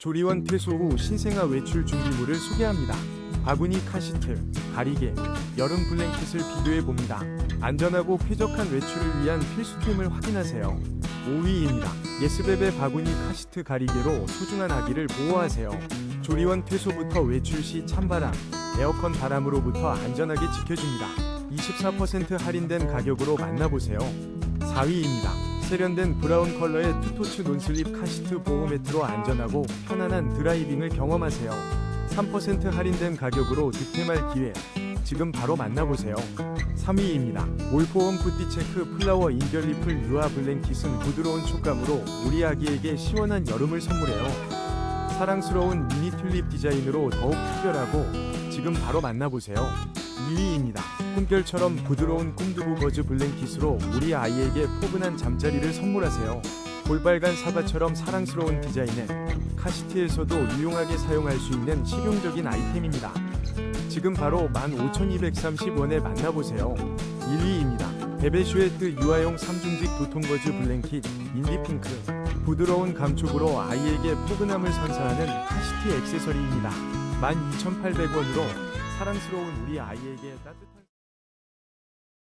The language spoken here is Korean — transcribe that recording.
조리원 퇴소 후 신생아 외출 준비물을 소개합니다. 바구니 카시트, 가리개, 여름 블랭킷을 비교해 봅니다. 안전하고 쾌적한 외출을 위한 필수템을 확인하세요. 5위입니다. 예스베베 바구니 카시트 가리개로 소중한 아기를 보호하세요. 조리원 퇴소부터 외출 시 찬바람, 에어컨 바람으로부터 안전하게 지켜줍니다. 24% 할인된 가격으로 만나보세요. 4위입니다. 세련된 브라운 컬러의 투토츠 논슬립 카시트 보호 매트로 안전하고 편안한 드라이빙을 경험하세요. 3% 할인된 가격으로 득템할 기회. 지금 바로 만나보세요. 3위입니다. 올포원 푸티체크 플라워 인별리플 유아 블랭킷은 부드러운 촉감으로 우리 아기에게 시원한 여름을 선물해요. 사랑스러운 미니 튤립 디자인으로 더욱 특별하고 지금 바로 만나보세요. 2위입니다. 꿈결처럼 부드러운 꿈두부 거즈 블랭킷으로 우리 아이에게 포근한 잠자리를 선물하세요. 볼빨간 사과처럼 사랑스러운 디자인에 카시트에서도 유용하게 사용할 수 있는 실용적인 아이템입니다. 지금 바로 15,230원에 만나보세요. 1위입니다. 베베슈에트 유아용 3중직 도통거즈 블랭킷 인디핑크 부드러운 감촉으로 아이에게 포근함을 선사하는 카시트 액세서리입니다. 12,800원으로 사랑스러운 우리 아이에게 따뜻한